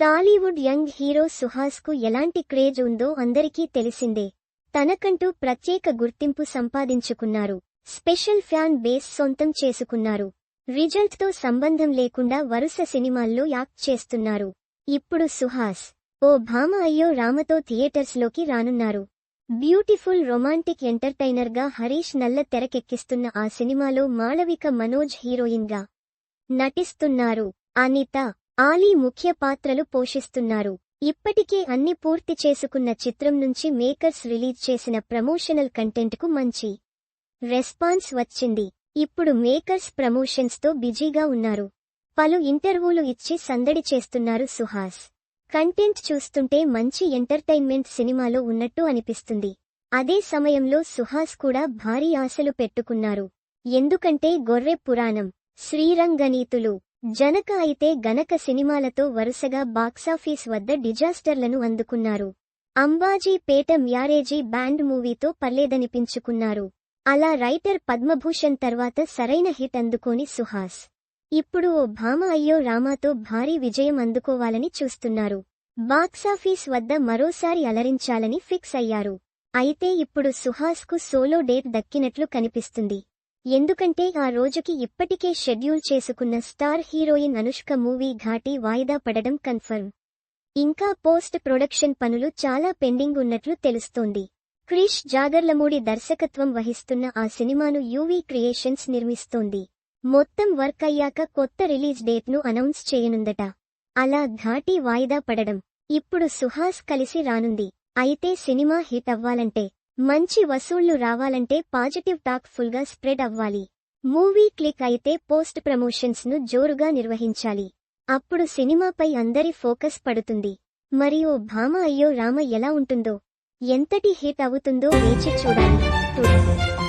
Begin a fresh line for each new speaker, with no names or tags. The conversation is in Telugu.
టాలీవుడ్ యంగ్ హీరో సుహాస్కు ఎలాంటి క్రేజ్ ఉందో అందరికీ తెలిసిందే. తనకంటూ ప్రత్యేక గుర్తింపు సంపాదించుకున్నారు. స్పెషల్ ఫ్యాన్ బేస్ సొంతం చేసుకున్నారు. రిజల్ట్తో సంబంధం లేకుండా వరుస సినిమాల్లో యాక్ట్ చేస్తున్నారు. ఇప్పుడు సుహాస్ ఓ భామ అయ్యో రామతో థియేటర్స్లోకి రానున్నారు. బ్యూటిఫుల్ రొమాంటిక్ ఎంటర్టైనర్గా హరీష్ నల్ల తెరకెక్కిస్తున్న ఆ సినిమాలో మాళవిక మనోజ్ హీరోయిన్గా నటిస్తున్నారు. అనిత ఆలీ ముఖ్య పాత్రలు పోషిస్తున్నారు. ఇప్పటికే అన్ని పూర్తి చేసుకున్న చిత్రం నుంచి మేకర్స్ రిలీజ్ చేసిన ప్రమోషనల్ కంటెంట్కు మంచి రెస్పాన్స్ వచ్చింది. ఇప్పుడు మేకర్స్ ప్రమోషన్స్తో బిజీగా ఉన్నారు. పలు ఇంటర్వ్యూలు ఇచ్చి సందడి చేస్తున్నారు సుహాస్. కంటెంట్ చూస్తుంటే మంచి ఎంటర్టైన్మెంట్ సినిమాలో ఉన్నట్టు అనిపిస్తుంది. అదే సమయంలో సుహాస్ కూడా భారీ ఆశలు పెట్టుకున్నారు. ఎందుకంటే గొర్రె పురాణం శ్రీరంగనీతులు జనక అయితే గనక సినిమాలతో వరుసగా బాక్సాఫీస్ వద్ద డిజాస్టర్లను అందుకున్నారు. అంబాజీ పేట మ్యారేజీ బ్యాండ్ మూవీతో పర్లేదనిపించుకున్నారు. అలా రైటర్ పద్మభూషణ్ తర్వాత సరైన హిట్ అందుకోని సుహాస్. ఇప్పుడు ఓ భామ అయ్యో రామాతో భారీ విజయం అందుకోవాలని చూస్తున్నారు. బాక్సాఫీస్ వద్ద మరోసారి అలరించాలని ఫిక్స్ అయ్యారు. అయితే ఇప్పుడు సుహాస్కు సోలో డేట్ దక్కినట్లు కనిపిస్తుంది. ఎందుకంటే ఆ రోజుకి ఇప్పటికే షెడ్యూల్ చేసుకున్న star heroine Anushka movie Ghaati వాయిదా పడడం కన్ఫర్మ్. ఇంకా పోస్ట్ ప్రొడక్షన్ పనులు చాలా పెండింగ్ ఉన్నట్లు తెలుస్తోంది. క్రిష్ జాగర్లమూడి దర్శకత్వం వహిస్తున్న ఆ సినిమాను యూవీ క్రియేషన్స్ నిర్మిస్తోంది. మొత్తం వర్క్ అయ్యాక కొత్త రిలీజ్ డేట్ను అనౌన్స్ చేయనుందట. అలా ఘాటి వాయిదా పడడం. ఇప్పుడు సుహాస్ కలిసి రానుంది. అయితే సినిమా హిట్ అవ్వాలంటే మంచి వసూళ్ళు రావాలంటే పాజిటివ్ టాక్ ఫుల్గా స్ప్రెడ్ అవ్వాలి. మూవీ క్లిక్ అయితే పోస్ట్ ప్రమోషన్స్ను జోరుగా నిర్వహించాలి. అప్పుడు సినిమాపై అందరి ఫోకస్ పడుతుంది. మరియు ఓ భామ అయ్యో రామ ఎలా ఉంటుందో ఎంతటి హిట్ అవుతుందో వేచి చూడాలి.